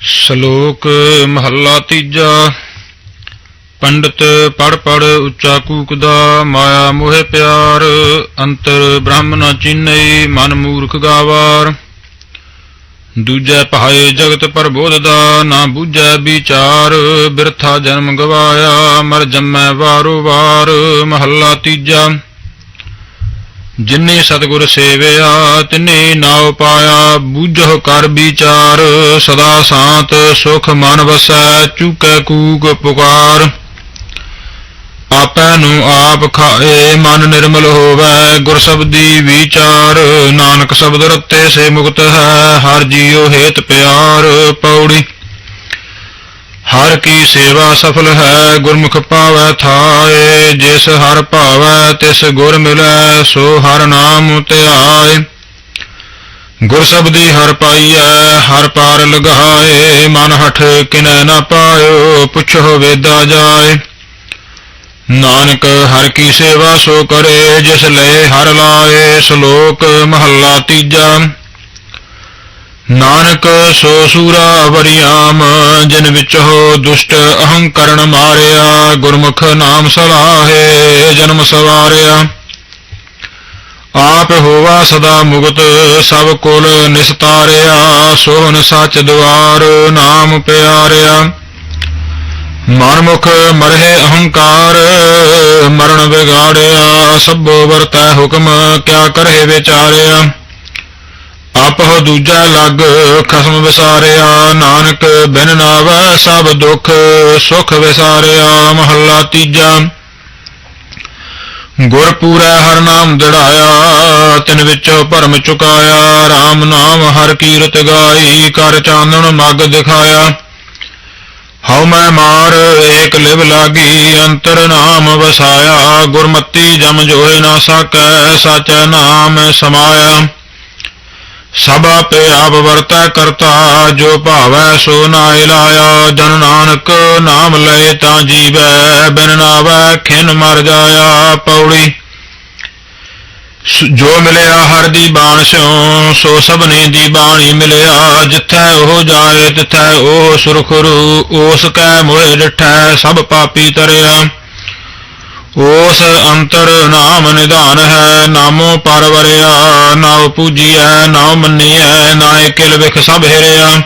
ਸ਼ਲੋਕ ਮਹੱਲਾ ਤੀਜਾ। ਪੰਡਤ ਪੜ ਪੜ ਉੱਚਾ ਕੂਕਦਾ, ਮਾਇਆ ਮੋਹਿ ਪਿਆਰ, ਅੰਤਰ ਬ੍ਰਹਮ ਨ ਚੀਨਈ, ਮਨ ਮੂਰਖ ਗਾਵਾਰ। ਦੂਜੈ ਪਹਾਏ ਜਗਤ ਪ੍ਰਬੋਧ ਦਾ ਨਾ ਬੂਝੈ ਵਿਚਾਰ। ਬਿਰਥਾ ਜਨਮ ਗਵਾਇਆ, ਮਰ ਜੰਮੈ ਵਾਰੋ ਵਾਰ। ਮਹੱਲਾ ਤੀਜਾ, ਜਿਨੇ ਸਤਿਗੁਰ ਸੇਵਿਆ, ਤਿਨੇ ਨਾਉ ਪਾਇਆ, ਬੂਝੋ ਕਰ ਵਿਚਾਰ। ਸਦਾ ਸ਼ਾਂਤ ਸੁਖ ਮਨ ਵਸੈ, ਚੁਕੈ ਕੂਕ ਪੁਕਾਰ। ਆਪੈ ਨੂੰ ਆਪ ਖਾਏ, ਮਨ ਨਿਰਮਲ ਹੋਵੈ, ਗੁਰ ਸਬਦੀ ਵਿਚਾਰ। ਨਾਨਕ ਸ਼ਬਦ ਰਤੇ ਸੇ ਮੁਕਤ ਹੈ, ਹਰ ਜੀਉ ਹੇਤ ਪਿਆਰ ਪੌੜੀ। ਹਰ ਕੀ ਸੇਵਾ ਸਫਲ ਹੈ, ਗੁਰਮੁਖ ਪਾਵੈ ਥਾਏ, ਜਿਸ ਹਰ ਭਾਵੈ, ਤਿਸ ਗੁਰ ਮਿਲੈ, ਸੋ ਹਰ ਨਾਮ ਧਿਆਏ। ਗੁਰ ਸਬਦੀ ਹਰ ਪਾਈਐ, ਹਰ ਪਾਰ ਲਗਾਏ, ਮਨ ਹਠ ਕਿਨੈ ਨਾ ਪਾਇਓ, ਪੁੱਛੋ ਵੇਦਾ ਜਾਏ। ਨਾਨਕ ਹਰ ਕੀ ਸੇਵਾ ਸੋ ਕਰੇ, ਜਿਸ ਲਏ ਹਰ ਲਾਏ ਸ਼ਲੋਕ ਮਹੱਲਾ ਤੀਜਾ। ਨਾਨਕ ਸੋ ਸੂਰਾ ਵਰਿਆਮ, ਜਿਨ ਵਿੱਚ ਹੋ ਦੁਸ਼ਟ ਅਹੰਕਰਣ ਮਾਰਿਆ, ਗੁਰਮੁਖ ਨਾਮ ਸਲਾਹੇ, ਜਨਮ ਸਵਾਰਿਆ। ਆਪ ਹੋਵਾ ਸਦਾ ਮੁਗਤ, ਸਭ ਕੁਲ ਨਿਸਤਾਰਿਆ ਸੋਹਨ ਸੱਚ ਦੁਆਰ ਨਾਮ ਪਿਆਰਿਆ। ਮਨਮੁਖ ਮਰਹਿ ਅਹੰਕਾਰ, ਮਰਨ ਵਿਗਾੜਿਆ, ਸਭੋ ਵਰਤੈ ਹੁਕਮ, ਕਿਆ ਕਰਹਿ ਵਿਚਾਰਿਆ। ਆਪਹੁ ਦੂਜਾ ਲੱਗ, ਖਸਮ ਵਿਸਾਰਿਆ, ਨਾਨਕ ਬਿਨ ਨਾਵੈ, ਸਭ ਦੁਖ ਸੁਖ ਵਿਸਾਰਿਆ, ਮਹੱਲਾ ਤੀਜਾ। ਗੁਰ ਪੂਰੈ ਹਰ ਨਾਮ ਦੜਾਇਆ, ਤਿਨ ਵਿੱਚੋਂ ਭਰਮ ਚੁਕਾਇਆ RAM ਨਾਮ ਹਰ ਕੀਰਤ ਗਾਈ, ਕਰ ਚਾਨਣ ਮਗ ਦਿਖਾਇਆ। ਹਉ ਮੈਂ ਮਾਰ, ਏਕ ਲਿਵ ਲਾਗੀ, ਅੰਤਰ ਨਾਮ ਵਸਾਇਆ, ਗੁਰਮਤੀ ਜਮ ਜੋਏ ਨਾ ਸਕੈ, ਸਾਚੈ ਨਾਮ ਸਮਾਇਆ। ਸਭ ਆਪੇ ਆਪ ਵਰਤੈ ਕਰਤਾ, ਜੋ ਭਾਵੈ ਸੋ ਨਾਇ ਲਾਇਆ। ਜਨ ਨਾਨਕ ਨਾਮ ਲਏ ਤਾਂ ਜੀਵੈ, ਬਿਨ ਨਾਵੈ ਖਿਨ ਮਰ ਜਾਇਆ, ਪੌੜੀ ਜੋ ਮਿਲਿਆ ਹਰ ਦੀ ਬਾਣ ਸਿਉ, ਸੋ ਸਭਨੇ ਦੀ ਬਾਣੀ ਮਿਲਿਆ। ਜਿੱਥੈ ਉਹ ਜਾਏ, ਤਿੱਥੈ ਉਹ ਸੁਰਖਰੂ ਉਸ ਕੈ ਮੋਹਿ ਡਿਠੈ, ਸਭ ਪਾਪੀ ਤਰਿਆ। ਉਸ ਅੰਤਰ ਨਾਮ ਨਿਧਾਨ ਹੈ, ਨਾਮੋ ਪਰਵਰਿਆ ਨਾਉ ਪੂਜੀਐ, ਨਾਉ ਮੰਨੀਐ ਨਾਇ ਕਿਲ ਵਿਖ ਸਭ ਹਿਰਿਆ।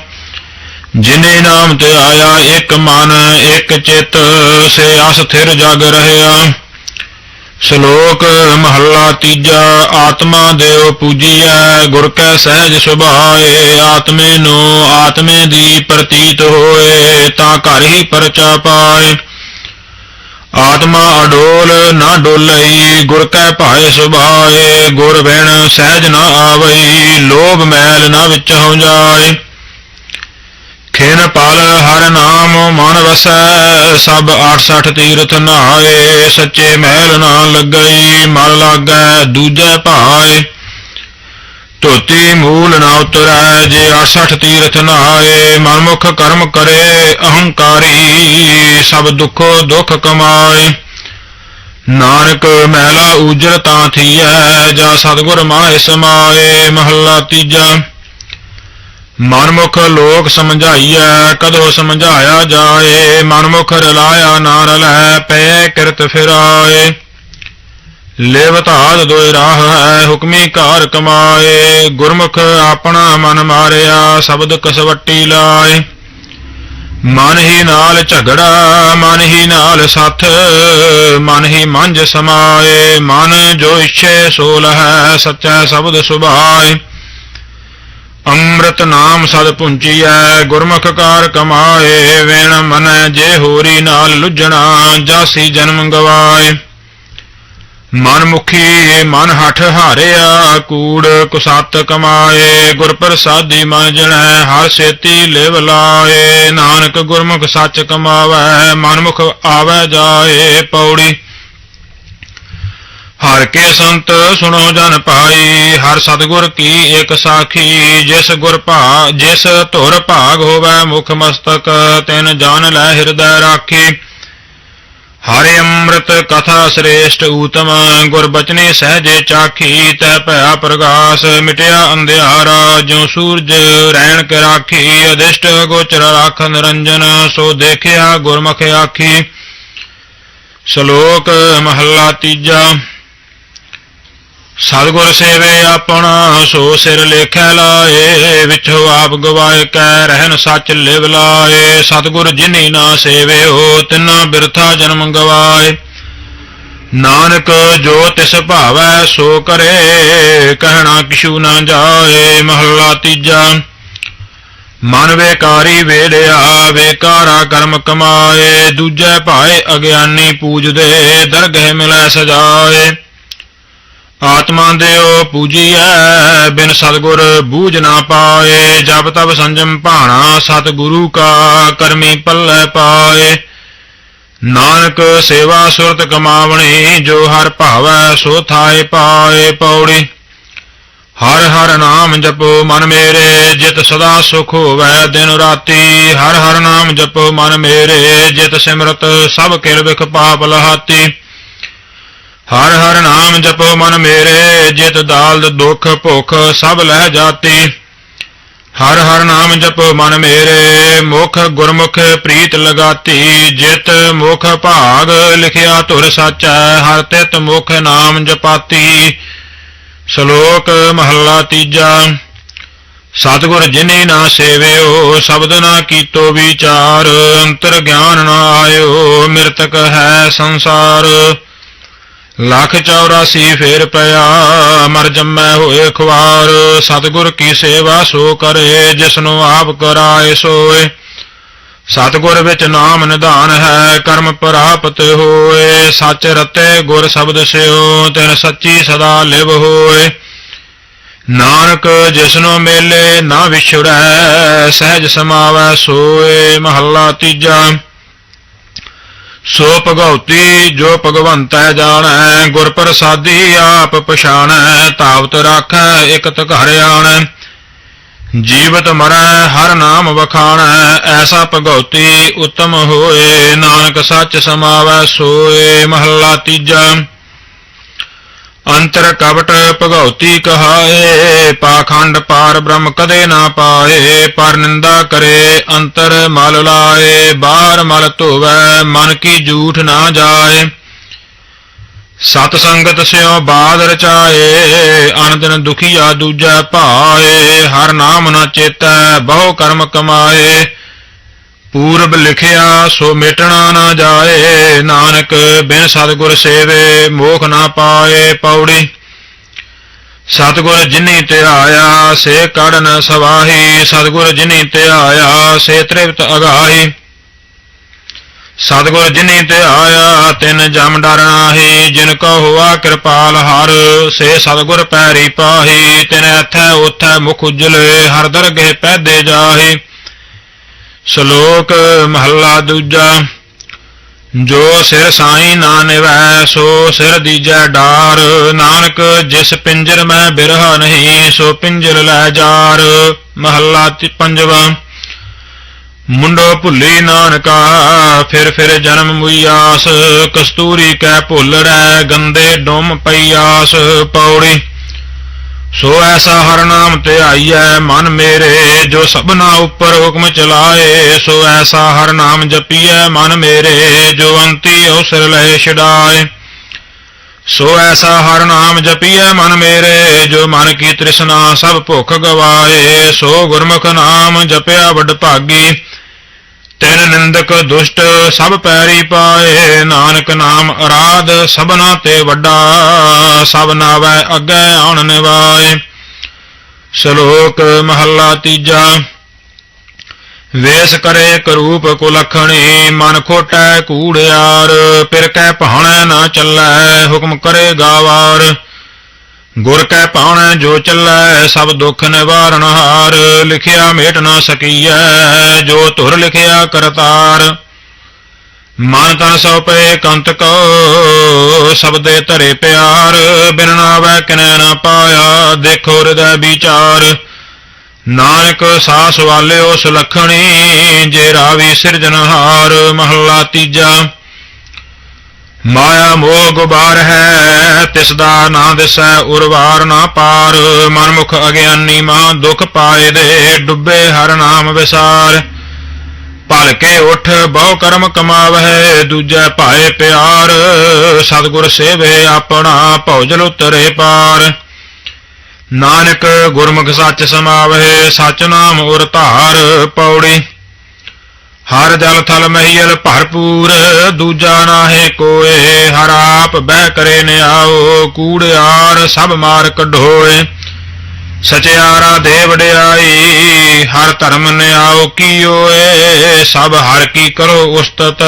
ਜਿਨੇ ਨਾਮ ਤੇ ਆਇਆ, ਇੱਕ ਮਨ, ਇੱਕ ਚਿੱਤ, ਸੇ ਅਸ ਥਿਰ ਜਗ ਰਹਿਆ। ਸ਼ਲੋਕ ਮਹੱਲਾ ਤੀਜਾ, ਆਤਮਾ ਦੇਵ ਪੂਜੀਐ, ਗੁਰ ਕੈ ਸਹਿਜ ਸੁਭਾਏ, ਆਤਮੇ ਨੂੰ ਆਤਮੇ ਦੀ ਪ੍ਰਤੀਤ ਹੋਏ, ਤਾਂ ਘਰ ਹੀ ਪਰਚਾ ਪਾਏ। ਆਤਮਾ ਅਡੋਲ ਨਾ ਡੋਲਈ, ਗੁਰ ਕੈ ਭਾਏ ਸੁਭਾਏ, ਗੁਰ ਬਿਨ ਸਹਿਜ ਨਾ ਆਵਈ, ਲੋਭ ਮੈਲ ਨਾ ਵਿੱਚ ਹੋ ਜਾਏ। ਪਲ ਹਰ ਨਾਮ ਮਨ ਵਸੈ, ਸਭ 68 ਤੀਰਥ ਨਹਾਏ ਸੱਚੇ ਮਹਿਲ ਨਾ ਲੱਗਈ, ਮਨ ਲਾਗੈ ਦੂਜੈ ਭਾਏ। ਧੋਤੀ ਮੂਲ ਨਾ ਉਤਰੈ, ਜੇ 68 ਤੀਰਥ ਨਹਾਏ ਮਨਮੁਖ ਕਰਮ ਕਰੇ, ਅਹੰਕਾਰੀ, ਸਭ ਦੁੱਖੋ ਦੁੱਖ ਕਮਾਏ। ਨਾਨਕ ਮਹਿਲਾ ਉਜਰ ਤਾਂ ਥੀਐ, ਜਾ ਸਤਿਗੁਰ ਮਾਹਿ ਸਮਾਏ, ਮਹੱਲਾ ਤੀਜਾ। ਮਨਮੁਖ ਲੋਕ ਸਮਝਾਈਐ, ਕਦੋਂ ਸਮਝਾਇਆ ਜਾਏ? ਮਨਮੁਖ ਰਲਾਇਆ ਨਾ ਰਲੈ ਪੈ ਕਿਰਤ ਫਿਰਾਏ। ਲੇਵਤਾਦ ਧਾਤ ਦੋਇ ਰਾਹ ਹੈ, ਹੁਕਮੀ ਕਾਰ ਕਮਾਏ। ਗੁਰਮੁਖ ਆਪਣਾ ਮਨ ਮਾਰਿਆ, ਸ਼ਬਦ ਕਸਵੱਟੀ ਲਾਏ। ਮਨ ਹੀ ਨਾਲ ਝਗੜਾ, ਮਨ ਹੀ ਨਾਲ ਸੱਥ, ਮਨ ਹੀ ਮੰਝ ਸਮਾਏ। ਮਨ ਜੋ ਇਛੇ ਸੋਲ ਹੈ ਸੱਚਾ ਸ਼ਬਦ ਸੁਭਾਏ। ਅੰਮ੍ਰਿਤ ਨਾਮ ਸਦ ਪੁੰਚੀਐ, ਗੁਰਮੁਖ ਕਾਰ ਕਮਾਏ, ਵੇਣ ਮਨੈ ਜੇ ਹੋਰੀ ਨਾਲ ਲੁੱਜਣਾ, ਜਾਸੀ ਜਨਮ ਗਵਾਏ। ਮਨ ਮੁਖੀ ਮਨ ਹਠ ਹਾਰਿਆ, ਕੂੜ ਕੁਸਤ ਕਮਾਏ ਗੁਰ ਪ੍ਰਸਾਦੀ ਮਨ ਜਣੈ, ਹਰ ਸੇਤੀ ਲਿਵ ਲਾਏ। ਨਾਨਕ ਗੁਰਮੁਖ ਸੱਚ ਕਮਾਵੈ, ਮਨਮੁਖ ਆਵੈ ਜਾਏ, ਪੌੜੀ ਹਰ ਕੇ ਸੰਤ ਸੁਣੋ ਜਨ ਪਾਈ ਹਰ ਸਤਗੁਰ ਕੀ ਇੱਕ ਸਾਖੀ, ਜਿਸ ਗੁਰ ਭਾ, ਜਿਸ ਧੁਰ ਭਾਗ ਹੋਵੇ ਮੁਖ ਮਸਤਕ, ਤਿਨ ਜਾਨ ਲੈ ਹਿਰਦੈ ਰਾਖੀ। ਹਰਿ ਅੰਮ੍ਰਿਤ ਕਥਾ ਸ੍ਰੇਸ਼ਟ ਊਤਮ, ਗੁਰ ਬਚਨੇ ਸਹਜੇ ਚਾਖੀ, ਤੈ ਭਇਆ ਪ੍ਰਗਾਸ, ਮਿਟਿਆ ਅੰਧਿਆਰਾ, ਜਿਉ ਸੂਰਜ ਰਹਿਣ ਕੇ ਰਾਖੀ ਅਦਿਸ਼ਟ ਗੋਚਰ ਰਾਖ ਨਿਰੰਜਨ, ਸੋ ਦੇਖਿਆ ਗੁਰਮੁਖ ਆਖੀ। ਸ਼ਲੋਕ ਮਹੱਲਾ ਤੀਜਾ। ਸਤਿਗੁਰ ਸੇਵੇ ਆਪਣਾ, ਸੋ ਸਿਰ ਲੇਖੈ ਲਾਏ, ਵਿਚੋ ਆਪ ਗਵਾਏ ਕੈ ਰਹਿਨ ਸੱਚ ਲਿਵ ਲਾਏ। ਸਤਿਗੁਰ ਜਿਨੀ ਨਾ ਸੇਵੇ ਸੇਵਿਓ ਤਿਨਾ ਬਿਰਥਾ ਜਨਮ ਗਵਾਏ। ਨਾਨਕ ਜੋ ਤਿਸ ਭਾਵੈ, ਸੋ ਕਰੇ, ਕਹਿਣਾ ਕਿਛੂ ਨਾ ਜਾਏ। ਮਹੱਲਾ ਤੀਜਾ, ਮਨ ਵੇਕਾਰੀ ਵੇੜਿਆ ਵੇਕਾਰਾ ਕਰਮ ਕਮਾਏ। ਦੂਜੇ ਭਾਏ ਅਗਿਆਨੀ ਪੂਜਦੇ, ਦਰਗਹਿ ਮਿਲੈ ਸਜਾਏ। ਆਤਮਾ ਦਿਓ ਪੂਜੀਐ ਬਿਨ ਸਤਗੁਰ ਬੂਝ ਨਾ ਪਾਏ ਜਬ ਤਬ ਸੰਜਮ ਭਾਣਾ ਸਤਿਗੁਰੂ ਕਾ ਕਰਮੀ ਪੱਲੇ ਪਾਏ। ਨਾਨਕ ਸੇਵਾ ਸੁਰਤ ਕਮਾਵਣੀ, ਜੋ ਹਰ ਭਾਵੈ ਸੋ ਥਾਏ ਪਾਏ ਪੌੜੀ। ਹਰ ਹਰ ਨਾਮ ਜਪੋ ਮਨ ਮੇਰੇ, ਜਿਤ ਸਦਾ ਸੁਖ ਹੋਵੈ ਦਿਨ ਰਾਤੀ। ਹਰ ਹਰ ਨਾਮ ਜਪੋ ਮਨ ਮੇਰੇ, ਜਿਤ ਸਿਮਰਤ ਸਭ ਕਿਲ ਵਿਖ ਪਾਪ ਲਹਾਤੀ। ਹਰ ਹਰ ਨਾਮ ਜਪੋ ਮਨ ਮੇਰੇ, ਜਿਤ ਦਾਲਦ ਦੁਖ ਭੁਖ ਸਭ ਲਹਿ ਜਾਤੀ। ਹਰ ਹਰ ਨਾਮ ਜਪੋ ਮਨ ਮੇਰੇ, ਮੁਖ ਗੁਰਮੁਖ ਪ੍ਰੀਤ ਲਗਾਤੀ। ਜਿਤ ਮੁਖ ਭਾਗ ਲਿਖਿਆ ਧੁਰ ਸਾਚੈ, ਹਰ ਤਿਤ ਮੁਖ ਨਾਮ ਜਪਾਤੀ। ਸ਼ਲੋਕ ਮਹੱਲਾ ਤੀਜਾ, ਸਤਿਗੁਰ ਜਿਨੇ ਨਾ ਸੇਵਿਓ, ਸ਼ਬਦ ਨਾ ਕੀਤੋ ਵਿਚਾਰ। ਅੰਤਰ ਗਿਆਨ ਨਾ ਆਇਓ, ਮਿਰਤਕ ਹੈ ਸੰਸਾਰ। ਲੱਖ 84 ਫੇਰ ਪਿਆ ਮਰ ਜੰਮੈ ਹੋਏ ਖੁਆਰ, ਸਤਿਗੁਰ ਕੀ ਸੇਵਾ ਸੋ ਕਰੇ, ਜਿਸਨੂੰ ਆਪ ਕਰਾਏ ਸੋਏ। ਸਤਿਗੁਰ ਵਿੱਚ ਨਾਮ ਨਿਧਾਨ ਹੈ, ਕਰਮ ਪ੍ਰਾਪਤ ਹੋਏ, ਸੱਚ ਰਤੇ ਗੁਰ ਸ਼ਬਦ ਸਿਓ, ਤਿਨ ਸੱਚੀ ਸਦਾ ਲਿਵ ਹੋਏ। ਨਾਨਕ ਜਿਸਨੂੰ ਮੇਲੇ ਨਾ ਵਿਛੜੈ, ਸਹਿਜ ਸਮਾਵੈ ਸੋਏ, ਮਹੱਲਾ ਤੀਜਾ। ਸੋ ਭਗਉਤੀ, ਜੋ ਭਗਵੰਤੈ ਜਾਣੈ ਗੁਰ ਪ੍ਰਸਾਦੀ ਆਪ ਪਛਾਣੈ, ਤਾਵਤ ਰਾਖੈ, ਇਕਤ ਘਰ ਆਣੈ। ਜੀਵਤ ਮਰੈ, ਹਰ ਨਾਮ ਵਖਾਣੈ, ਐਸਾ ਭਗਉਤੀ ਉਤਮ ਹੋਏ, ਨਾਨਕ ਸੱਚ ਸਮਾਵੈ, ਸੋਏ ਮਹੱਲਾ ਤੀਜਾ। ਅੰਤਰ ਕਵਟ ਭਗਉਤੀ ਕਹਾਏ, ਪਾਖੰਡ ਪਾਰ ਬ੍ਰਹਮ ਕਦੇ ਨਾ ਪਾਏ, ਪਰ ਨਿੰਦਾ ਕਰੇ ਅੰਤਰ ਮਲ ਲਾਏ ਬਾਹਰ ਮਲ ਧੋਵੈ, ਮਨ ਕੀ ਝੂਠ ਨਾ ਜਾਏ। ਸਤ ਸੰਗਤ ਸਿਓ ਬਾਦ ਰਚਾਏ ਅਨੰਦਨ ਦੁਖੀਆ ਦੂਜਾ ਭਾਏ, ਹਰ ਨਾਮ ਨਾ ਚੇਤੈ, ਬਹੁ ਕਰਮ ਕਮਾਏ। ਪੂਰਬ ਲਿਖਿਆ, ਸੋ ਮਿਟਣਾ ਨਾ ਜਾਏ। ਨਾਨਕ ਬਿਨ ਸਤਿਗੁਰ ਸੇਵੇ, ਮੋਖ ਨਾ ਪਾਏ ਪੌੜੀ। ਸਤਿਗੁਰ ਜਿਨੀ ਧਿਆਇਆ ਸੇ ਕੜ ਨ ਸਵਾਹੀ। ਸਤਿਗੁਰ ਜਿਨੀ ਧਿਆਇਆ ਸੇ ਤ੍ਰਿਪਤ ਅਗਾਹੀ। ਸਤਿਗੁਰ ਜਿਨੀ ਧਿਆਇਆ ਤਿਨ ਜਮ ਡਰਨਾਹੀ ਜਿਨ ਕੋ ਹੋਆ ਕਿਰਪਾਲ ਹਰ, ਸੇ ਸਤਿਗੁਰ ਪੈਰੀ ਪਾਹੀ। ਤਿਨ ਐਥੈ, ਉਥੈ ਮੁਖ ਉਜਲੇ, ਹਰ ਦਰਗੇ ਪੈਦੇ ਜਾਹੀ। ਸ਼ਲੋਕ ਮਹੱਲਾ ਦੂਜਾ, ਜੋ ਸਿਰ ਸਾਈ ਨਾ ਨਿਵੈ, ਸੋ ਸਿਰ ਦੀਜੈ ਡਾਰ। ਨਾਨਕ, ਜਿਸ ਪਿੰਜਰ ਮੈਂ ਬਿਰਹਾ ਨਹੀਂ, ਸੋ ਪਿੰਜਰ ਲੈ ਜਾਰ। ਮਹੱਲਾ ਤੀ ਪੰਜਵਾ, ਮੁੰਡੋ ਭੁੱਲੀ ਨਾਨਕਾ, ਫਿਰ ਫਿਰ ਜਨਮ ਮੁਈਆਸ। ਕਸਤੂਰੀ ਕੈ ਭੁੱਲ ਭੁੱਲੜੈ ਗੰਦੇ ਡੁੰਮ ਪਈਆਸ। ਪੌੜੀ ਸੋ ਐਸਾ ਹਰ ਨਾਮ ਤੇ ਆਈਐ ਮਨ ਮੇਰੇ, ਜੋ ਸਭਨਾ ਉੱਪਰ ਹੁਕਮ ਚਲਾਏ। ਸੋ ਐਸਾ ਹਰ ਨਾਮ ਜਪੀਐ ਮਨ ਮੇਰੇ, ਜੋ ਅੰਤੀ ਅਵਸਰ ਲਏ ਛਡਾਏ। ਸੋ ਐਸਾ ਹਰ ਨਾਮ ਜਪੀਐ ਮਨ ਮੇਰੇ, ਜੋ ਮਨ ਕੀ ਤ੍ਰਿਸ਼ਨਾ ਸਭ ਭੁੱਖ ਗਵਾਏ। ਸੋ ਗੁਰਮੁਖ ਨਾਮ ਜਪਿਆ ਵਡ ਭਾਗੀ। ਤਿਨ ਨਿੰਦਕ ਦੁਸ਼ਟ ਸਭ ਪੈਰੀ ਪਾਏ, ਨਾਨਕ ਨਾਮ ਅਰਾਧ ਸਭਨਾ ਤੇ ਵੱਡਾ, ਸਭ ਨਾਵੈ ਅੱਗੇ ਆਉਣ ਨਿਵਾਏ। ਸ਼ਲੋਕ ਮਹੱਲਾ ਤੀਜਾ, ਵੇਸ ਕਰੇ ਕਰੂਪ ਕੁਲਖਣੀ, ਮਨ ਖੋਟੈ ਕੂੜਿਆਰ ਪਿਰ ਕੈ ਭਾਣੈ ਨਾ ਚੱਲੈ, ਹੁਕਮ ਕਰੇ ਗਾਵਾਰ। ਗੁਰ ਕੈ ਪਾਣੈ ਜੋ ਚੱਲੈ, ਸਭ ਦੁੱਖ ਨਿਵਾਰਨ ਹਾਰ। ਲਿਖਿਆ ਮੇਟ ਨਾ ਸਕੀਐ, ਜੋ ਧੁਰ ਲਿਖਿਆ ਕਰਤਾਰ। ਮਨ ਤਨ ਸੋ ਪਏ ਕੰਤ ਕੋ ਸਬਦੇ ਧਰੇ ਪਿਆਰ। ਬਿਨ ਨਾਵੈ ਕਿਨੈ ਨਾ ਪਾਇਆ, ਦੇਖੋ ਹਿਰਦੈ ਵਿਚਾਰ। ਨਾਨਕ ਸਾਸ ਵਾਲਿਓ ਸੁਲਖਣੀ, ਜੇ ਰਾਵੀ ਸਿਰਜਨਹਾਰ ਮਹੱਲਾ ਤੀਜਾ। ਮਾਇਆ ਮੋਹ ਗੁਬਾਰ ਹੈ, ਤਿਸ ਦਾ ਨਾ ਦਿਸੈ ਉਰਵਾਰ ਨਾ ਪਾਰ। ਮਨਮੁਖ ਅਗਿਆਨੀ ਮਾਂ ਦੁਖ ਪਾਏ ਦੇ, ਡੁੱਬੇ ਹਰ ਨਾਮ ਵਿਸਾਰ। ਭਲਕੇ ਉਠ, ਬਹੁ ਕਰਮ ਕਮਾਵਹਿ, ਦੂਜੈ ਭਾਏ ਪਿਆਰ। ਸਤਿਗੁਰ ਸੇਵੇ ਆਪਣਾ ਭੌਜਲ ਉਤਰੇ ਪਾਰ। ਨਾਨਕ ਗੁਰਮੁਖ ਸੱਚ ਸਮਾਵਹਿ ਸਚ ਨਾਮ ਉਰ ਧਾਰ। ਪੌੜੀ ਹਰ ਜਲ ਥਲ ਮਹੀਲ ਭਰਪੂਰ, ਦੂਜਾ ਨਾਹੇ ਕੋਏ, ਹਰ ਆਪ ਬਹਿ ਕਰੇ ਨਿਆਓ ਕੂੜਿਆਰ ਸਭ ਮਾਰ ਕਢੋਏ। ਸਚਿਆਰਾ ਦੇਵ ਡਿਆਈ, ਹਰ ਧਰਮ ਨਿਆਓ ਕੀਓਏ, ਸਭ ਹਰ ਕੀ ਕਰੋ ਉਸਤਤ।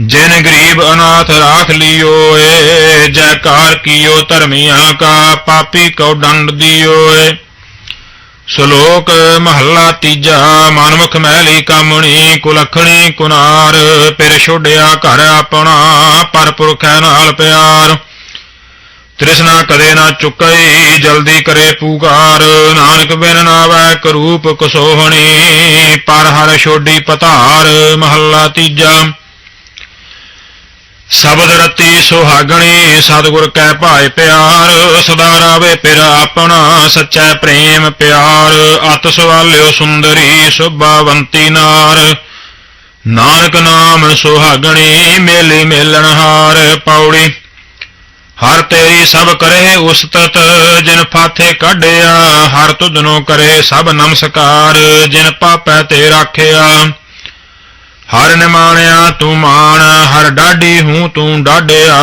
ਜਿਨ ਗਰੀਬ ਅਨਾਥ ਰਾਖ ਲਿਓਏ, ਜੈਕਾਰ ਕੀਓ ਧਰਮੀਆਂ ਕਾ, ਪਾਪੀ ਕਉ ਦੰਡ ਦਿਓਏ। ਸ਼ਲੋਕ ਮਹੱਲਾ ਤੀਜਾ, ਮਨਮੁਖ ਮਹਿਲੀ ਕਾਮਣੀ, ਕੁਲਖਣੀ ਕੁਨਾਰ, ਪਿਰ ਛੋੜਿਆ ਘਰ ਆਪਣਾ ਪਰਪੁਰਖੈ ਨਾਲ ਪਿਆਰ। ਤ੍ਰਿਸ਼ਨਾ ਕਦੇ ਨਾ ਚੁਕਈ, ਜਲਦੀ ਕਰੇ ਪੁਕਾਰ। ਨਾਨਕ ਬਿਨ ਨਾਵੈ ਕਰੂਪ ਕਸੋਹਣੀ, ਪਰ ਹਰ ਛੋਡੀ ਪਤਾਰ। ਮਹੱਲਾ ਤੀਜਾ ਸ਼ਬਦ ਰਤੀ ਸੁਹਾਗਣੀ, ਸਤਿਗੁਰ ਕੈ ਭਾਏ ਪਿਆਰ, ਸਦਾ ਰਾਵੇ ਪਿਰ ਆਪਣਾ ਸੱਚਾ ਪ੍ਰੇਮ ਪਿਆਰ, ਅਤ ਸਵਾਲਿਓ ਸੁੰਦਰੀ, ਸੁਭਾਵੰਤੀ ਨਾਰ। ਨਾਨਕ ਨਾਮ ਸੁਹਾਗਣੀ, ਮੇਲੀ ਮੇਲਣ ਹਾਰ ਪੌੜੀ। ਹਰ ਤੇਰੀ ਸਭ ਕਰੇ ਉਸਤਤ, ਜਿਨ ਫਾਥੇ ਕੱਢਿਆ, ਹਰ ਤੁਧਨੋ ਕਰੇ ਸਭ ਨਮਸਕਾਰ, ਜਿਨ ਪਾਪੈ ਤੇ ਰਾਖਿਆ। ਹਰ ਨਿਮਾਣਿਆ ਤੂੰ ਮਾਣ, ਹਰ ਡਾਢੀ ਹੂੰ ਤੂੰ ਡਾਢਿਆ,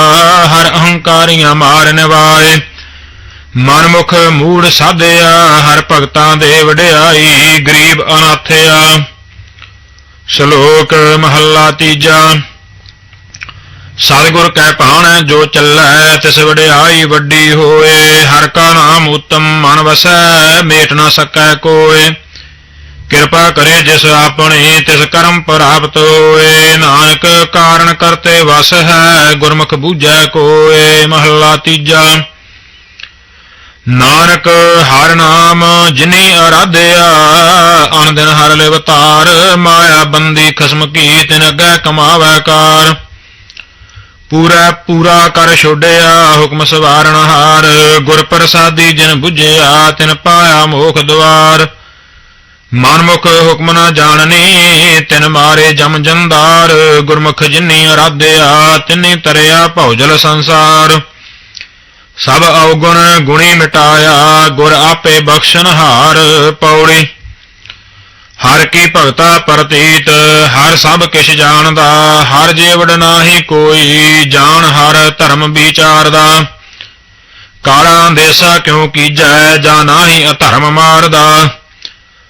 ਹਰ ਅਹੰਕਾਰੀਆਂ ਮਾਰ ਨਿਵਾਏ। ਮਨਮੁਖ ਮੂੜ ਸਾਧਿਆ, ਹਰ ਭਗਤਾਂ ਦੇ ਵਡਿਆਈ ਗਰੀਬ ਅਨਾਥਿਆ। ਸ਼ਲੋਕ ਮਹੱਲਾ ਤੀਜਾ। ਸਤਿਗੁਰ ਕੈ ਪਾਣ ਜੋ ਚੱਲੈ ਤਿਸ ਵਡਿਆਈ ਵੱਡੀ ਹੋਏ, ਹਰ ਕਾ ਨਾਮ ਉਤਮ ਮਨ ਵਸੈ, ਮੇਟ ਨਾ ਸਕੈ ਕੋਏ। ਕਿਰਪਾ ਕਰੇ ਜਿਸ ਆਪਣੀ, ਤਿਸ ਕਰਮ ਪ੍ਰਾਪਤ ਹੋਏ। ਨਾਨਕ ਕਾਰਨ ਕਰਤੇ ਵਸ ਹੈ, ਗੁਰਮੁਖ ਬੂਝੈ ਕੋਏ, ਮਹੱਲਾ ਤੀਜਾ। ਨਾਨਕ ਹਰ ਨਾਮ ਜਿਨੀ ਅਰਾਧਿਆ, ਅਨ ਦਿਨ ਹਰ ਲਿਵਤਾਰ ਮਾਇਆ ਬੰਦੀ ਖਸਮ ਕੀ ਤਿਨ ਅਗੈ ਕਮਾਵੈ ਕਾਰ। ਪੂਰਾ ਪੂਰਾ ਕਰ ਛੋੜਿਆ ਹੁਕਮ ਸਵਾਰਨ ਹਾਰ, ਗੁਰ ਪ੍ਰਸਾਦੀ ਜਿਨ ਬੁਝਿਆ, ਤਿਨ ਪਾਇਆ ਮੋਖ ਦਵਾਰ ਮਨਮੁਖ ਹੁਕਮ ਨਾ ਜਾਣਨੀ, ਤਿਨ ਮਾਰੇ ਜਮ ਜੰਦਾਰ, ਗੁਰਮੁਖ ਜਿਨੀ ਅਰਾਧਿਆ, ਤਿਨੀ ਤਰਿਆ ਭੌਜਲ ਸੰਸਾਰ। ਸਭ ਔਗੁਣ ਗੁਣੀ ਮਿਟਾਇਆ, ਗੁਰ ਆਪੇ ਬਖਸ਼ਨਹਾਰ ਪੌੜੀ। ਹਰ ਕੀ ਭਗਤਾ ਪ੍ਰਤੀਤ, ਹਰ ਸਭ ਕਿਛ ਜਾਣਦਾ, ਹਰ ਜੀਵੜ ਨਾਹੀ ਕੋਈ, ਜਾਣ ਹਰ ਧਰਮ ਵਿਚਾਰਦਾ। ਕਾਲਾ ਦੇਸਾ ਕਿਉ ਕੀਜੈ, ਜਾਂ ਨਾਹੀ ਅਧਰਮ ਮਾਰਦਾ।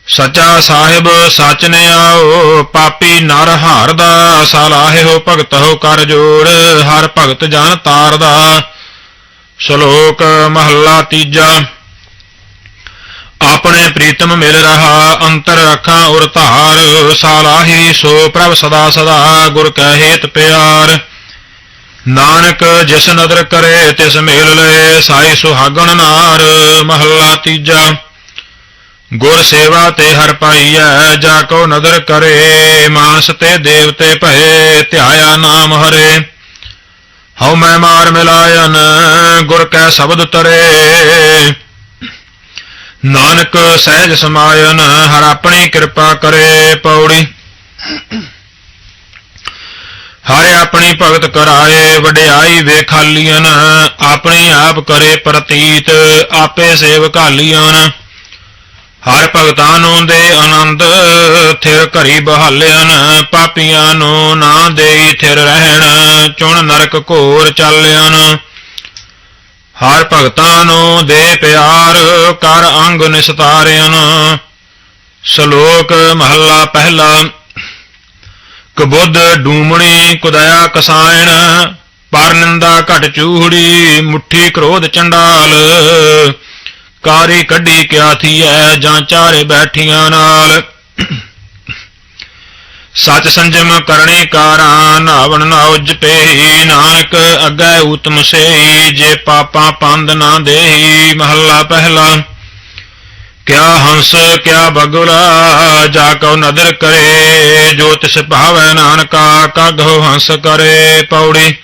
ਸਚਾ ਸਾਹਿਬ, ਸਚ ਨੇ ਆਓ, ਪਾਪੀ ਨਰ ਹਾਰਦਾ, ਸਲਾਹਿਓ ਭਗਤ ਹੋ ਕਰ ਜੋੜ, ਹਰ ਭਗਤ ਜਨ ਤਾਰਦਾ। ਸ਼ਲੋਕ ਮਹੱਲਾ ਤੀਜਾ। ਆਪਣੇ ਪ੍ਰੀਤਮ ਮਿਲ ਰਹਾ, ਅੰਤਰ ਰੱਖਾਂ ਉਰ ਧਾਰ, ਸਾਲਾਹੀ ਸੋ ਪ੍ਰਭ ਸਦਾ ਸਦਾ, ਗੁਰ ਕੈ ਪਿਆਰ। ਨਾਨਕ ਜਿਸ ਨਦਰ ਕਰੇ, ਤਿਸ ਮੇਲ ਲਏ, ਸਾਈ ਸੁਹਾਗਣ ਨਾਰ, ਮਹੱਲਾ ਤੀਜਾ। ਗੁਰ ਸੇਵਾ ਤੇ ਹਰ ਪਾਈਐ, ਜਾ ਕੋ ਨਦਰ ਕਰੇ, ਮਾਨਸ ਤੇ ਦੇਵਤੇ ਭਏ, ਧਿਆਇਆ ਨਾਮ ਹਰੇ। ਹਉ ਮੈਂ ਮਾਰ ਮਿਲਾਇਨ, ਗੁਰ ਕੈ ਸ਼ਬਦ ਤਰੇ। ਨਾਨਕ ਸਹਿਜ ਸਮਾਇਨ, ਹਰ ਆਪਣੀ ਕਿਰਪਾ ਕਰੇ, ਪੌੜੀ। ਹਰ ਆਪਣੀ ਭਗਤ ਕਰਾਏ, ਵਡਿਆਈ ਵੇਖਾਲੀਆਂ ਆਪਣੀ ਆਪ ਕਰੇ ਪ੍ਰਤੀਤ, ਆਪੇ ਸੇਵ ਸੇਵਕਾਲੀਆਂ ਹਰ ਭਗਤਾਂ ਨੂੰ ਦੇ ਆਨੰਦ, ਥਿਰ ਘਰੀ ਬਹਾਲਿਆਨ ਪਾਪੀਆਂ ਨੂੰ ਨਾ ਦੇਈ ਥਿਰ ਰਹਿਣ, ਚੁਣ ਨਰਕ ਘੋਰ ਚਾਲਿਆਨ ਹਰ ਭਗਤਾਂ ਨੂੰ ਦੇ ਪਿਆਰ, ਕਰ ਅੰਗ ਨਿਸਤਾਰਿਆਨ ਸ਼ਲੋਕ ਮਹੱਲਾ ਪਹਿਲਾ, ਕਬੁੱਧ ਡੂਮਣੀ ਕੁਦਇਆ ਕਸਾਇਣ, ਪਰ ਨਿੰਦਾ ਘਟ ਚੂਹੜੀ ਮੁੱਠੀ ਕ੍ਰੋਧ ਚੰਡਾਲ। ਕਾਰੀ ਕੱਢੀ ਕਿਆ ਥੀਐ, ਜਾਂ ਚਾਰੇ ਬੈਠੀਆਂ ਨਾਲ। ਸਚ ਸੰਜਮ ਕਰਨੇ ਕਾਰਾਂ, ਨਾਵਣ ਨਾ ਉਜਪੇ ਨਾਨਕ ਅੱਗੇ ਉਤਮ ਸੇ ਜੇ ਪਾਪਾਂ ਪੰਦ ਨਾ ਦੇਹੀ। ਮਹੱਲਾ ਪਹਿਲਾ, ਕਿਆ ਹੰਸ, ਕਿਆ ਬਗੁਲਾ, ਜਾ ਕਉ ਨਦਰ ਕਰੇ। ਜੋ ਤਿਸ ਭਾਵੈ ਨਾਨਕਾ, ਕਾਗੋ ਹੰਸ ਕਰੇ। ਪੌੜੀ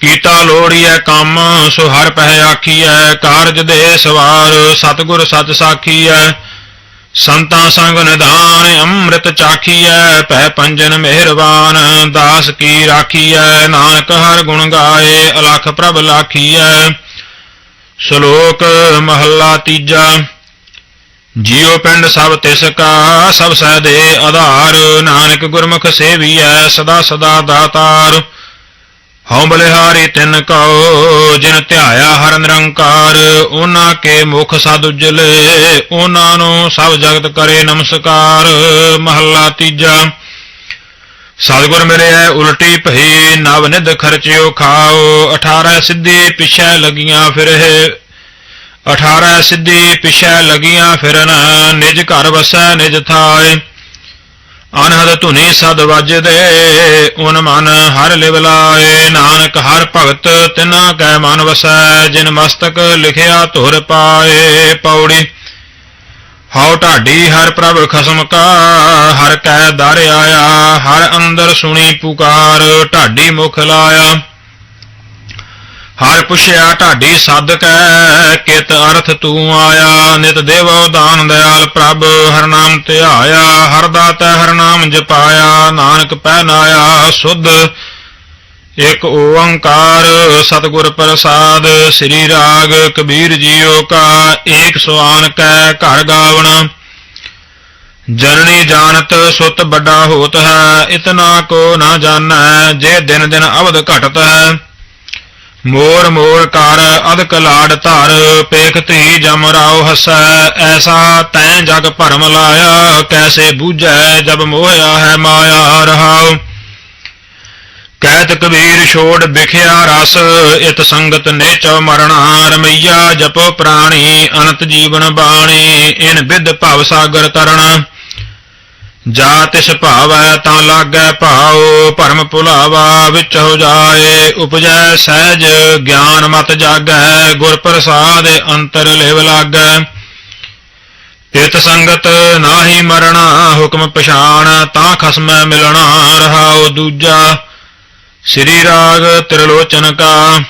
ਕੀਤਾ ਲੋੜੀਐ ਕੰਮ, ਸੋ ਹਰ ਪਹਿ ਆਖੀਐ ਕਾਰਜ ਦੇ ਸਵਾਰ, ਸਤਿਗੁਰ ਸਤ ਸਾਖੀਐ ਸੰਤਾਂ ਸੰਗ ਨਿਧਾਨ, ਅੰਮ੍ਰਿਤ ਚਾਖੀਐ ਭੈ ਪੰਜਨ ਮਿਹਰਬਾਨ, ਦਾਸ ਕੀ ਰਾਖੀਐ ਨਾਨਕ ਹਰ ਗੁਣ ਗਾਏ, ਅਲਖ ਪ੍ਰਭ ਲਾਖੀਐ ਸ਼ਲੋਕ ਮਹੱਲਾ ਤੀਜਾ, ਜੀਉ ਪਿੰਡ ਸਭ ਤਿਸ ਕਾ, ਸਭ ਸਹਿ ਦੇ ਆਧਾਰ, ਨਾਨਕ ਗੁਰਮੁਖ ਸੇਵੀਐ ਸਦਾ ਸਦਾ ਦਾਤਾਰ। ਹਉ ਬਲਿਹਾਰੀ ਤਿਨ ਕਉ ਜਿਨ ਧਿਆਇਆ ਹਰ ਨਿਰੰਕਾਰ, ਉਹਨਾਂ ਕੇ ਮੁਖ ਸਦ ਉਜਲੇ, ਉਹਨਾਂ ਨੂੰ ਸਭ ਜਗਤ ਕਰੇ ਨਮਸਕਾਰ। ਮਹੱਲਾ ਤੀਜਾ, ਸਤਿਗੁਰ ਮਿਲਿਆ ਉਲਟੀ ਭਈ, ਨਵ ਨਿਧ ਖਰਚਿਓ ਖਾਓ। 18 ਸਿੱਧੀ ਪਿਛੈ ਲਗੀਆਂ ਫਿਰੇ 18 ਸਿੱਧੀ ਪਿਛੈ ਲਗੀਆਂ ਫਿਰਨ, ਨਿਜ ਘਰ ਵਸੈ, ਨਿਜ ਥਾਏ। ਅਨਹਦ ਧੁਨੀ ਸਦ ਵੱਜਦੇ, ਉਨ ਮਨ ਹਰ ਲਿਵਲਾਏ ਨਾਨਕ ਹਰ ਭਗਤ ਤਿਨਾ ਕੈ ਮਨ ਵਸੈ, ਜਿਨ ਮਸਤਕ ਲਿਖਿਆ ਧੁਰ ਪਾਏ। ਪੌੜੀ, ਹਉ ਢਾਡੀ ਹਰ ਪ੍ਰਭ ਖਸਮ ਕਾ, ਹਰ ਕੈ ਦਰ ਆਇਆ, ਹਰ ਅੰਦਰ ਸੁਣੀ ਪੁਕਾਰ, ਢਾਡੀ ਮੁਖ ਲਾਇਆ। ਹਰ ਪੁੱਛਿਆ ਢਾਡੀ ਸਦ ਕਿਤ ਅਰਥ ਤੂੰ ਆਇਆ? ਨਿਤ ਦੇਵੋ ਦਾਨ ਦਿਆਲ ਪ੍ਰਭ, ਹਰ ਨਾਮ ਧਿਆਇਆ ਹਰ ਦਾਤਾ ਹਰ ਨਾਮ ਜਪਾਇਆ। ਨਾਨਕ ਪਹਿਨਾਇਆ ਸੁਧ ਇਕ ਓੰਕਾਰ, ਸਤਿਗੁਰ ਪ੍ਰਸਾਦ, ਸ੍ਰੀ ਰਾਗ ਕਬੀਰ ਜੀਓ ਕਾ, ਏਕ ਸੁਆਨ ਕੈ ਘਰ ਗਾਵਣਾ। ਜਨਨੀ ਜਾਣਤ ਸੁਤ ਵੱਡਾ ਹੋਤ ਹੈ, ਇਤਨਾ ਕੋ ਨਾ ਜਾਣੈ, ਜੇ ਦਿਨ ਦਿਨ ਅਵਧ ਘਟਤ ਹੈ। ਮੋਰ ਮੋਰ ਕਰ ਅਧਕ ਲਾੜ ਧਰ, ਪੇਖ ਧੀ ਜਮ ਰਾਉ ਹਸੈ, ਐਸਾ ਤੈ ਜਗ ਭਰਮ ਲਾਇਆ, ਕੈਸੇ ਬੂਝੈ ਜਬ ਮੋਹਿਆ ਹੈ ਮਾਇਆ ਰਹਾਉ। ਕਹਿਤ ਕਬੀਰ ਛੋੜ ਵਿਖਿਆ ਰਸ, ਇਤ ਸੰਗਤ ਨੇਚੋ ਮਰਣਾ, ਰਮਈਆ ਜਪੋ ਪ੍ਰਾਣੀ, ਅਨੰਤ ਜੀਵਨ ਬਾਣੀ, ਇਨ ਵਿਦ ਭਵ ਸਾਗਰ ਤਰਣਾ। ਜਾ ਤਿਸ ਭਾਵੈ ਤਾਂ ਲਾਗੈ ਭਾਉ, ਭਰਮ ਭੁਲਾਵਾ ਵਿੱਚ ਹੋ ਜਾਏ। ਉਪਜੈ ਸਹਿਜ, ਗਿਆਨ ਮਤ ਜਾਗੈ, ਗੁਰ ਪ੍ਰਸਾਦ ਅੰਤਰ ਲਿਵ ਲਾਗੈ। ਇਤ ਸੰਗਤ ਨਾਹੀ ਮਰਣਾ, ਹੁਕਮ ਪਛਾਣ, ਤਾਂ ਖਸਮੈ ਮਿਲਣਾ, ਰਹਾਉ ਦੂਜਾ। ਸ੍ਰੀ ਰਾਗ ਤ੍ਰਿਲੋਚਨ ਕਾ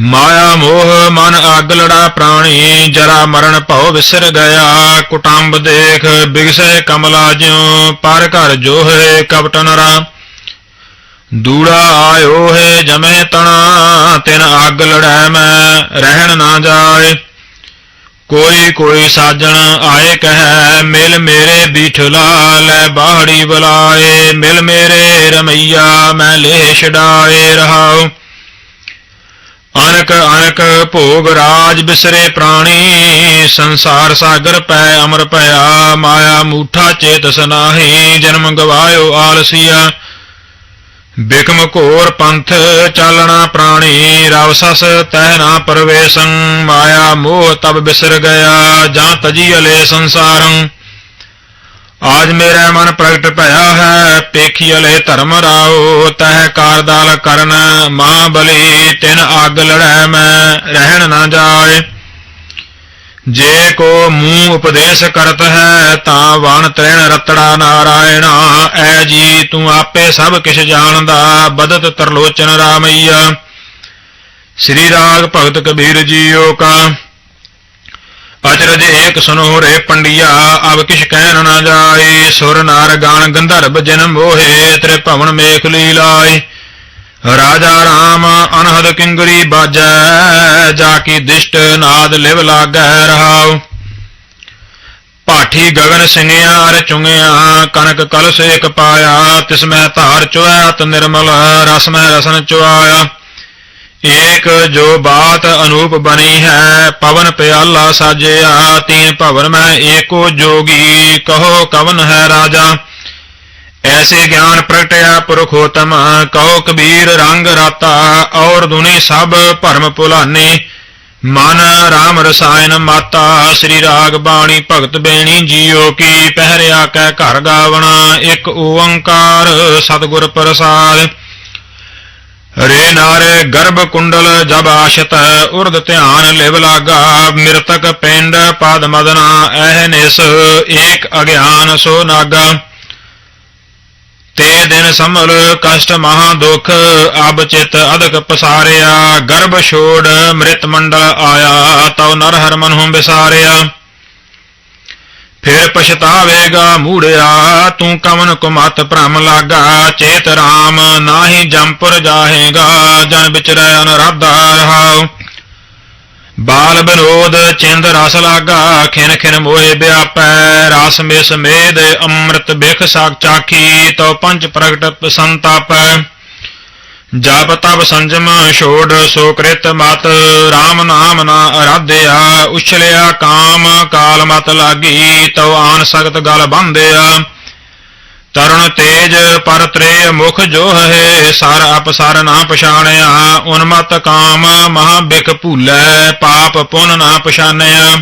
ਮਾਇਆ ਮੋਹ ਮਨ ਅੱਗ ਲੜਾ ਪ੍ਰਾਣੀ, ਜਰਾ ਮਰਨ ਭਉ ਵਿਸਰ ਗਿਆ। ਕੁਟੰਬ ਦੇਖ, ਬਿਗਸੈ ਕਮਲਾ ਜਿਉ, ਪਰ ਘਰ ਜੋਹੇ ਕਪਟ ਨਰਾ ਦੂੜਾ ਆਇਓ ਹੈ ਜਮੇ ਤਣਾ, ਤਿਨ ਅੱਗ ਲੜੈ ਮੈਂ, ਰਹਿਣ ਨਾ ਜਾਏ। ਕੋਈ ਕੋਈ ਸਾਜਣ ਆਏ ਕਹੈ, ਮਿਲ ਮੇਰੇ ਬੀਠਲਾ, ਲੈ ਬਾਹੜੀ ਬੁਲਾਏ। ਮਿਲ ਮੇਰੇ ਰਮਈਆ, ਮੈਂ ਲੈ ਛਡਾਏ ਰਹਾਉ। ਅਨਕ ਅਨਕ ਭੋਗ ਰਾਜ ਬਿਸਰੇ ਪ੍ਰਾਣੀ, ਸੰਸਾਰ ਸਾਗਰ ਪੈ ਅਮਰ ਭਇਆ, ਮਾਇਆ ਮੂਠਾ ਚੇਤ ਨਾਹੀ ਜਨਮ ਗਵਾਇਓ ਆਲਸੀਆ। ਬਿਕਮ ਘੋਰ ਪੰਥ ਚਾਲਣਾ ਪ੍ਰਾਣੀ, ਰਵ ਸਸ ਤਹਿ ਨਾ ਪਰਵੇਸੰ, ਮਾਇਆ ਮੋਹ ਤਬ ਬਿਸਰ ਗਿਆ, ਜਾਂ ਤਜੀ ਅਲੇ ਸੰਸਾਰੰ। ਆਜ ਮੇਰਾ ਮਨ ਪ੍ਰਗਟ ਭਇਆ ਹੈ, ਪੇਖੀ ਅਲੇ ਧਰਮ ਰਾਓ, ਤਹ ਕਾਰਦਾਲ ਕਰਨ, ਮਾਂ ਬਲੀ, ਤਿਨ ਅੱਗ ਲੜੈ ਮੈਂ, ਰਹਿਣ ਨਾ ਜਾਏ। ਜੇ ਕੋ ਮੂੰਹ ਉਪਦੇਸ਼ ਕਰਤ ਹੈ, ਤਾਂ ਵਣ ਤ੍ਰਿਣ ਰਤੜਾ ਨਾਰਾਇਣਾ, ਐ ਜੀ ਤੂੰ ਆਪੇ ਸਭ ਕਿਛ ਜਾਣਦਾ, ਬਦਤ ਤਰਲੋਚਨ ਰਾਮਈਆ। ਸ੍ਰੀ ਰਾਗ ਭਗਤ ਕਬੀਰ ਜੀਓ ਕਾ ਅਚਰਜ ਏਕ ਸੁਨੋ ਰੇ ਪੰਡਿਆ, ਅਬ ਕਿਛ ਕਹਿਣ ਨਾ ਜਾਏ। ਸੁਰ ਨਾਰ ਗਾਨ ਗੰਧਰਵ ਜਨ ਮੋਹੇ, ਤ੍ਰਿ ਭਵਨ ਮੇਖ ਲੀਲਾਈ ਰਾਜਾ ਰਾਮ ਅਨਹਦ ਕਿੰਗਰੀ ਬਾਜੈ, ਜਾ ਕੀ ਦਿਸ਼ਟ ਨਾਦ ਲਿਵ ਲਾਗੈ ਰਹਾਉ। ਪਾਠੀ ਗਗਨ ਸਿੰਘਿਆ ਅਰ ਚੁੰਗਿਆ ਕਨਕ ਕਲਸ ਇਕ ਪਾਇਆ, ਤਿਸ ਮੈਂ ਧਾਰ ਚੁਆ ਨਿਰਮਲ ਰਸ ਮੈਂ ਰਸਨ ਚੁਆਇਆ। ਏਕ ਜੋ ਬਾਤ ਅਨੂਪ ਬਣੀ ਹੈ, ਪਵਨ ਪਿਆਲਾ ਸਾਜਿਆ, ਤੀਨ ਭਵਨ ਮੈਂ ਏਕੋ ਜੋਗੀ, ਕਹੋ ਕਵਨ ਹੈ ਰਾਜਾ? ਐਸੇ ਗਿਆਨ ਪ੍ਰਗਟਿਆ ਪੁਰਖੋਤਮ, ਕਹੋ ਕਬੀਰ ਰੰਗ ਰਾਤਾ, ਔਰ ਦੁਨੀ ਸਭ ਭਰਮ ਭੁਲਾਨੇ ਮਨ ਰਾਮ ਰਸਾਇਨ ਮਾਤਾ, ਸ੍ਰੀ ਰਾਗ ਬਾਣੀ ਭਗਤ ਬੇਣੀ ਜੀਓ ਕੀ ਪਹਿਰਿਆ ਕੈ ਘਰ ਗਾਵਣਾ, ਇੱਕ ਓੰਕਾਰ ਸਤਿਗੁਰ ਪ੍ਰਸਾਦ। ਰੇ ਨਾਰੇ ਗਰਭ ਕੁੰਡਲ ਜਬ ਆਸ਼ਤ ਉਰਦ ਧਿਆਨ ਲਿਵ ਲਾਗਾ, ਮਿਰਤਕ ਪਿੰਡ ਪਦ ਮਦਨਾ, ਐਹ ਨਿਸ ਏਕ ਅਗਿਆਨ ਸੋ ਨਾਗਾ। ਤੇ ਦਿਨ ਸਮਲ ਕਸ਼ਟ ਮਹਾ ਦੁਖ, ਅਬ ਚਿਤ ਅਦਕ ਪਸਾਰਿਆ, ਗਰਭ ਛੋੜ ਮ੍ਰਿਤ ਮੰਡਲ ਆਇਆ, ਤਉ ਨਰ ਹਰ ਮਨਹੁ ਬਿਸਾਰਿਆ। ਫਿਰ ਪਛਤਾਵੇਗਾ ਮੂੜਿਆ, ਤੂੰ ਕਵਨ ਕੁਮਤ ਭ੍ਰਮ ਲਾਗਾ, ਚੇਤ ਰਾਮ ਨਾਹੀ ਜੰਪੁਰ ਜਾਹੇਗਾ, ਜਨ ਵਿਚਰੈ ਅਨਰਾਧਾ ਰਹਾਉ। ਬਾਲ ਬਨੋਦ ਚਿੰਦ ਰਸ ਲਾਗਾ, ਖਿਨ ਖਿਨ ਮੋਏ ਵਿਆਪੈ, ਰਸ ਮਿਸ ਮੇਦ ਅੰਮ੍ਰਿਤ ਬਿਖ ਸਾਖ ਚਾਖੀ ਤੋ ਪੰਜ ਪ੍ਰਗਟ ਸੰਤਾਪੈ। ਜਪ ਤਪ ਸੰਜਮ ਛੋੜ ਸੋ ਕ੍ਰਿਤ ਮਤ RAM ਨਾਮ ਨਾ ਅਰਾਧਿਆ, ਉਛਲਿਆ ਕਾਮ ਕਾਲ ਮਤ ਲਾਗੀ, ਤਉ ਆਨ ਸਖਤ ਗਲ ਬੰਧਿਆ। ਤਰੁਣ ਤੇਜ ਪਰ ਤ੍ਰੇ ਮੁਖ ਜੋ ਹੈ, ਸਰ ਅਪਸਰ ਨਾ ਪਛਾਣਿਆ ਉਨਮਤ ਕਾਮ ਮਹਾ ਬਿਖ ਭੂਲੈ, ਪਾਪ ਪੁਨ ਨਾ ਪਛਾਨਿਆ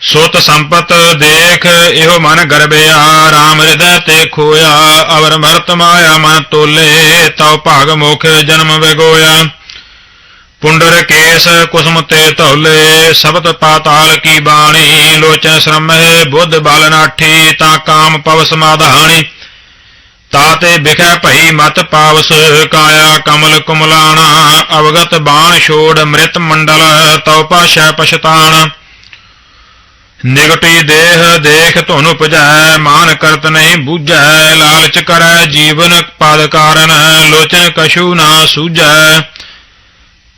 ਸੁਤ ਸੰਪਤ ਦੇਖ, ਇਹੋ ਮਨ ਗਰਬਿਆ RAM ਹਿਰਦੈ ਤੇ ਖੋਇਆ, ਅਵਰ ਮਰਤ ਮਾਇਆ ਮਨ ਤੋਲੇ, ਤਉ ਭਾਗ ਮੁਖ ਜਨਮ ਵਿਗੋਇਆ। ਪੁੰਡਰ ਕੇਸ ਕੁਸਮ ਤੇ ਧੌਲੇ, ਸਬਤ ਪਾਤਾਲ ਕੀ ਬਾਣੀ, ਲੋਚਨ ਸ਼ਰਮਹਿ ਬੁੱਧ ਬਲ ਨਾਠੀ, ਤਾਂ ਕਾਮ ਪਵ ਸਮਾਧਾਣੀ। ਤਾਤੇ ਬਿਖੈ ਭਈ ਮਤ ਪਾਵਸ, ਕਾਇਆ ਕਮਲ ਕੁਮਲਾਣਾ, ਅਵਗਤ ਬਾਣ ਛੋੜ ਮ੍ਰਿਤ ਮੰਡਲ, ਤਉ ਪਾਸ਼ੈ ਪਛਤਾਣ। ਨਿਗਟੀ ਦੇਹ ਦੇਖ ਧੁਨ ਉਪਜੈ, ਮਾਨ ਕਰਤ ਨਹੀਂ ਬੂਝੈ, ਲਾਲਚ ਕਰੈ ਜੀਵਨ ਪਦ ਕਾਰਨ ਲੋਚਨ ਕਛੂ ਨਾ ਸੂਝੈ।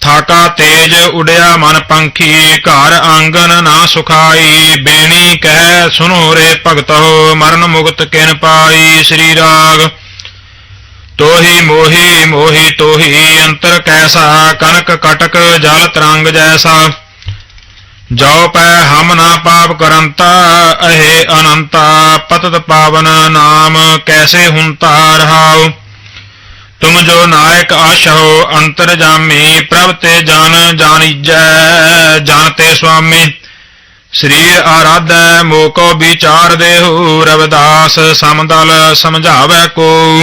ਥਾਕਾ ਤੇਜ ਉਡਿਆ ਮਨ ਪੰਖੀ, ਘਰ ਆਂਗਨ ਨਾ ਸੁਖਾਈ, ਬੇਣੀ ਕਹਿ ਸੁਨੋ ਰੇ ਭਗਤੋ ਮਰਨ ਮੁਕਤ ਕਿਨ ਪਾਈ ਸ੍ਰੀ ਰਾਗ। ਤੋਹੀ ਮੋਹੀ ਮੋਹੀ ਤੋਹੀ, ਅੰਤਰ ਕੈਸਾ ਕਨਕ ਕਟਕ ਜਲ ਤਰੰਗ ਜੈਸਾ। ਜੋ ਪੈ ਹਮ ਨਾ ਪਾਪ ਕਰੰਤਾ, ਅਹੇ ਅਨੰਤਾ, ਪਤਤ ਪਾਵਨ ਨਾਮ ਕੈਸੇ ਹੁੰਤਾ ਰਹਾਉ? ਤੁਮ ਜੋ ਨਾਇਕ ਆਸ਼ੋ ਅੰਤਰ ਜਾਮੀ, ਪ੍ਰਭ ਤੇ ਜਨ ਜਾਣੀਜੈ, ਜਨ ਤੇ ਸੁਆਮੀ। ਸਰੀਰ ਆਰਾਧੈ, ਮੋਕੋ ਵਿਚਾਰ ਦੇਹੁ, ਰਵਿਦਾਸ ਸਮਦਲ ਸਮਝਾਵੈ ਕੋ।